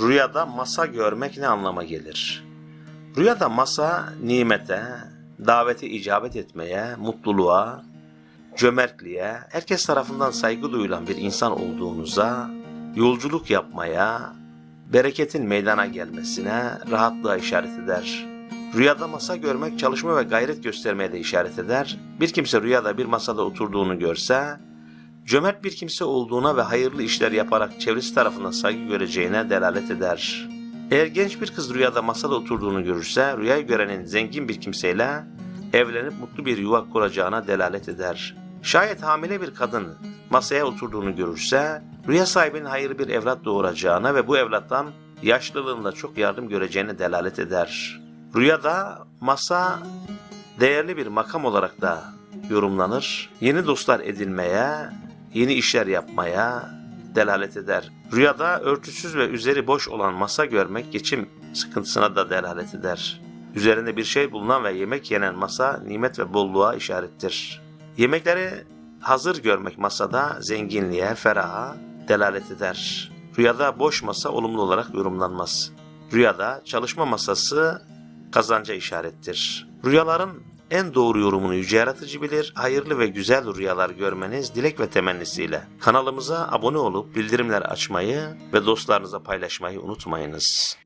Rüyada masa görmek ne anlama gelir? Rüyada masa nimete, davete icabet etmeye, mutluluğa, cömertliğe, herkes tarafından saygı duyulan bir insan olduğunuza, yolculuk yapmaya, bereketin meydana gelmesine, rahatlığa işaret eder. Rüyada masa görmek çalışma ve gayret göstermeye de işaret eder. Bir kimse rüyada bir masada oturduğunu görse, cömert bir kimse olduğuna ve hayırlı işler yaparak çevresi tarafından saygı göreceğine delalet eder. Eğer genç bir kız rüyada masada oturduğunu görürse, rüyayı görenin zengin bir kimseyle evlenip mutlu bir yuva kuracağına delalet eder. Şayet hamile bir kadın masaya oturduğunu görürse, rüya sahibinin hayırlı bir evlat doğuracağına ve bu evlattan yaşlılığında çok yardım göreceğine delalet eder. Rüyada masa değerli bir makam olarak da yorumlanır. Yeni dostlar edinmeye, yeni işler yapmaya delalet eder. Rüyada örtüsüz ve üzeri boş olan masa görmek geçim sıkıntısına da delalet eder. Üzerinde bir şey bulunan ve yemek yenen masa nimet ve bolluğa işarettir. Yemekleri hazır görmek masada zenginliğe, feraha delalet eder. Rüyada boş masa olumlu olarak yorumlanmaz. Rüyada çalışma masası kazanca işarettir. Rüyaların en doğru yorumunu yüce yaratıcı bilir. Hayırlı ve güzel rüyalar görmeniz dilek ve temennisiyle. Kanalımıza abone olup bildirimler açmayı ve dostlarınıza paylaşmayı unutmayınız.